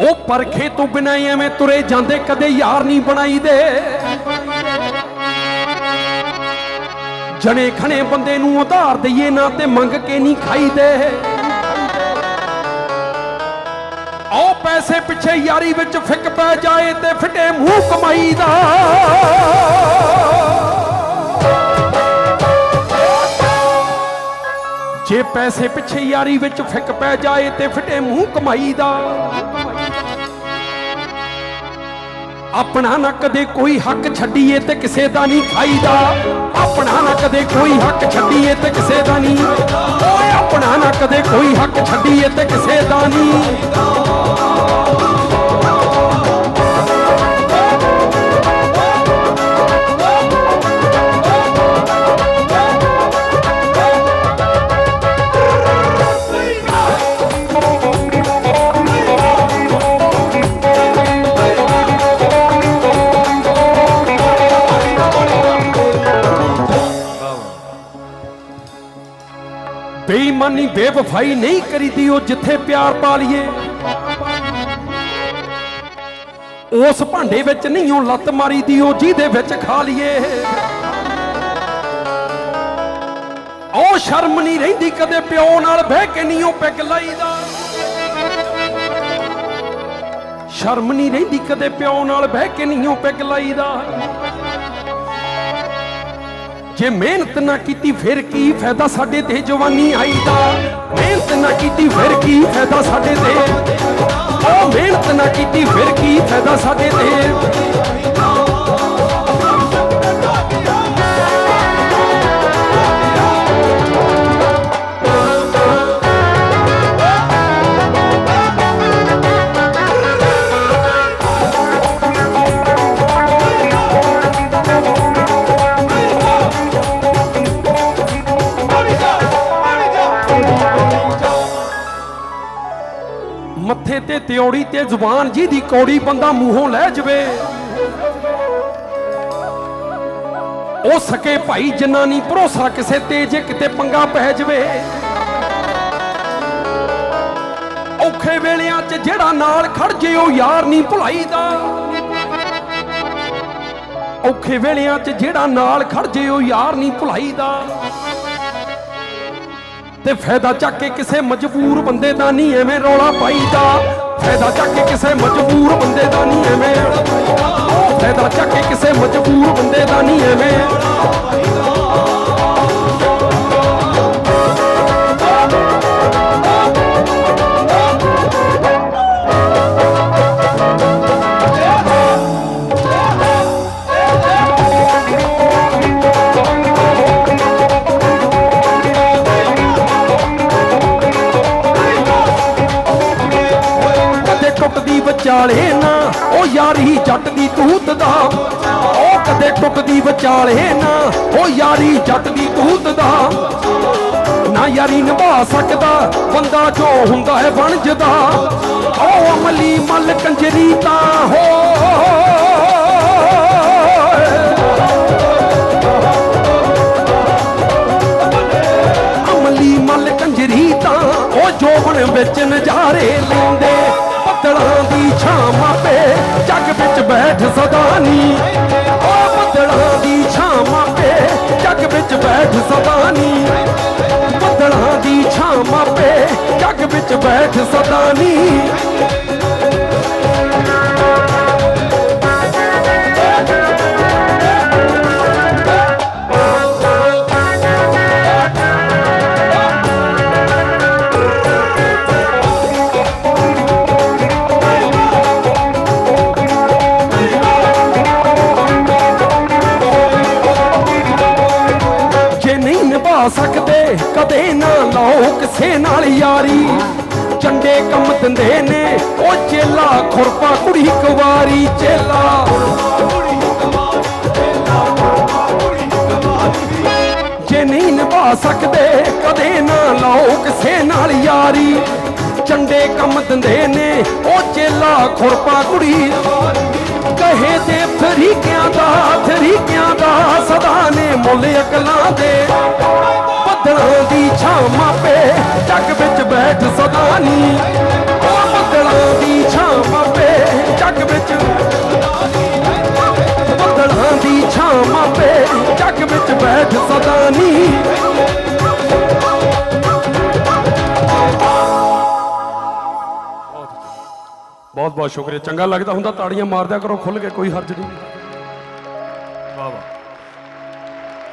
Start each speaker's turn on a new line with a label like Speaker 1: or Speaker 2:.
Speaker 1: ਉਹ ਪਰਖੇ ਤੋਂ ਬਿਨਾਂ ਐਵੇਂ ਤੁਰੇ ਜਾਂਦੇ, ਕਦੇ ਯਾਰ ਨਹੀਂ ਬਣਾਈ ਦੇ ਜਣੇ ਖਣੇ ਬੰਦੇ ਨੂੰ ਉਧਾਰ ਦਈਏ, ਨਾ ਤੇ ਮੰਗ ਕੇ ਨਹੀਂ ਖਾਈਦੇ। ਆਓ ਪੈਸੇ ਪਿੱਛੇ ਯਾਰੀ ਵਿੱਚ ਫਿੱਕ ਪੈ ਜਾਏ ਤੇ ਫਿੱਟੇ ਮੂੰਹ ਕਮਾਈ ਦਾ ਜੇ ਪੈਸੇ ਪਿੱਛੇ ਯਾਰੀ ਵਿੱਚ ਫਿੱਕ ਪੈ ਜਾਏ ਤੇ ਫਿੱਟੇ ਮੂੰਹ ਕਮਾਈ ਦਾ ਆਪਣਾ ਨਾ ਕਦੇ ਕੋਈ ਹੱਕ ਛੱਡੀਏ ਤੇ ਕਿਸੇ ਦਾ ਨਹੀਂ ਖਾਈਦਾ ਆਪਣਾ ਨਾ ਕਦੇ ਕੋਈ ਹੱਕ ਛੱਡੀਏ ਤੇ ਕਿਸੇ ਦਾ ਨਹੀਂ ਓਏ, ਆਪਣਾ ਨਾ ਕਦੇ ਕੋਈ ਹੱਕ ਛੱਡੀਏ ਤੇ ਕਿਸੇ ਦਾ ਨਹੀਂ ਬੇਈਮਾਨੀ ਬੇਵਫਾਈ ਨਹੀਂ ਕਰੀਦੀ, ਉਹ ਜਿੱਥੇ ਪਿਆਰ ਪਾ ਲਈਏ। ਉਸ ਭਾਂਡੇ ਵਿੱਚ ਨਹੀਂ ਉਹ ਲੱਤ ਮਾਰੀਦੀ, ਉਹ ਜਿਹਦੇ ਵਿੱਚ ਖਾ ਲਈਏ। ਉਹ ਸ਼ਰਮ ਨਹੀਂ ਰਹਿੰਦੀ ਕਦੇ ਪਿਓ ਨਾਲ, ਬਹਿ ਕੇ ਨਹੀਂ ਉਹ ਪੈਗ ਲਾਈਦਾ। ਸ਼ਰਮ ਨਹੀਂ ਰਹਿੰਦੀ ਕਦੇ ਪਿਓ ਨਾਲ, ਬਹਿ ਕੇ ਨਹੀਂ ਉਹ ਪੈਗ ਲਾਈਦਾ। ਜੇ ਮਿਹਨਤ ਨਾ ਕੀਤੀ, ਫਿਰ ਕੀ ਫਾਇਦਾ ਸਾਡੇ ਤੇ ਜਵਾਨੀ ਆਈ ਦਾ? ਮਿਹਨਤ ਨਾ ਕੀਤੀ, ਫਿਰ ਕੀ ਫਾਇਦਾ ਸਾਡੇ ਤੇ? ਉਹ ਮਿਹਨਤ ਨਾ ਕੀਤੀ, ਫਿਰ ਕੀ ਫਾਇਦਾ ਸਾਡੇ ਤੇ? ਮੱਥੇ ਤੇ ਤਿਉੜੀ ਤੇ ਜ਼ੁਬਾਨ ਜਿਹਦੀ ਕੌੜੀ ਬੰਦਾ ਮੂੰਹੋਂ ਲੈ ਜਵੇ। ਉਹ ਸਕੇ ਭਾਈ ਜਿੰਨਾ ਨਹੀਂ ਭਰੋਸਾ ਕਿਸੇ ਤੇ ਜੇ ਕਿਤੇ ਪੰਗਾ ਪੈ ਜਵੇ। ਔਖੇ ਵੇਲਿਆਂ 'ਚ ਜਿਹੜਾ ਨਾਲ ਖੜ ਜੇ ਉਹ ਯਾਰ ਨਹੀਂ ਭੁਲਾਈਦਾ ਔਖੇ ਵੇਲਿਆਂ 'ਚ ਜਿਹੜਾ ਨਾਲ ਖੜ ਜੇ ਉਹ ਯਾਰ ਨਹੀਂ ਭੁਲਾਈਦਾ ਤੇ ਫਾਇਦਾ ਚੱਕ ਕੇ ਕਿਸੇ ਮਜਬੂਰ ਬੰਦੇ ਦਾ ਨਹੀਂ ਐਵੇਂ ਰੌਲਾ ਪਾਈਦਾ। ਫਾਇਦਾ ਚੱਕ ਕੇ ਕਿਸੇ ਮਜਬੂਰ ਬੰਦੇ ਦਾ ਨਹੀਂ ਐਵੇਂ ਫਾਇਦਾ ਚੱਕ ਕੇ ਕਿਸੇ ਮਜਬੂਰ ਬੰਦੇ ਦਾ ਨਹੀਂ ਐਵੇਂ ਵਿਚਾਲੇ ਨਾ, ਉਹ ਯਾਰੀ ਜੱਟ ਦੀ ਤੂਤ ਦਾ। ਉਹ ਕਦੇ ਟੁੱਟਦੀ ਵਿਚਾਲੇ ਨਾ, ਉਹ ਯਾਰੀ ਜੱਟ ਦੀ ਤੂਤ ਦਾ। ਨਾ ਯਾਰੀ ਨਿਭਾ ਸਕਦਾ, ਬੰਦਾ ਜੋ ਹੁੰਦਾ ਹੈ ਬਣਜਦਾ ਉਹ ਅਮਲੀ ਮਲ ਕੰਜਰੀ ਤਾਂ ਹੋ। ਅਮਲੀ ਕੰਜਰੀ ਤਾਂ ਉਹ ਜੋਬਨ ਵਿੱਚ ਨਜ਼ਾਰੇ ਲੈਂਦੇ। ਬੱਦਲਾਂ ਬੈਠ ਸਦਾਨੀ। ਉਹ ਬੱਦਲਾਂ ਦੀ ਛਾਂ ਮਾਪੇ ਜੱਗ ਵਿੱਚ ਬੈਠ ਸਦਾਨੀ। ਬੱਦਲਾਂ ਦੀ ਛਾਂ ਮਾਪੇ ਜੱਗ ਵਿੱਚ ਬੈਠ ਸਦਾਨੀ। ਸਕਦੇ, ਕਦੇ ਨਾ ਲਾਓ ਕਿਸੇ ਨਾਲ ਯਾਰੀ। ਚੰਡੇ ਕੰਮ ਦਿੰਦੇ ਨੇ, ਉਹ ਚੇਲਾ ਖੁਰਪਾ, ਕੁੜੀ ਕੁਵਾਰੀ ਚੇਲਾ। ਜੇ ਨਹੀਂ ਨਿਭਾ ਸਕਦੇ, ਕਦੇ ਨਾ ਲਾਓ ਕਿਸੇ ਨਾਲ ਯਾਰੀ। ਚੰਡੇ ਕੰਮ ਦਿੰਦੇ ਨੇ, ਉਹ ਚੇਲਾ ਖੁਰਪਾ, ਕੁੜੀ ਕਹੇ ਤੇ ਫਰੀਕਿਆਂ ਦਾ ਫਰੀਕਿਆਂ ਦਾ ਸਦਾ ਨੇ ਮੁੱਲ ਅਕਲਾਂ ਦੇ। ਮਾਪੇ ਉਹ ਬੱਦਲਾਂ ਦੀ ਛਾਂ ਮਾਪੇ ਵਿੱਚ। ਬੱਦਲਾਂ ਦੀ ਛਾਂ ਮਾਪੇ ਜੱਗ ਵਿੱਚ ਬੈਠ ਸਦਾ ਨੀ ਬਹੁਤ ਬਹੁਤ ਸ਼ੁਕਰੀਆ। ਚੰਗਾ ਲੱਗਦਾ ਹੁੰਦਾ, ਤਾੜੀਆਂ ਮਾਰਦਿਆ ਕਰੋ ਖੁੱਲ ਕੇ ਕੋਈ ਹਰਜ ਨਹੀਂ।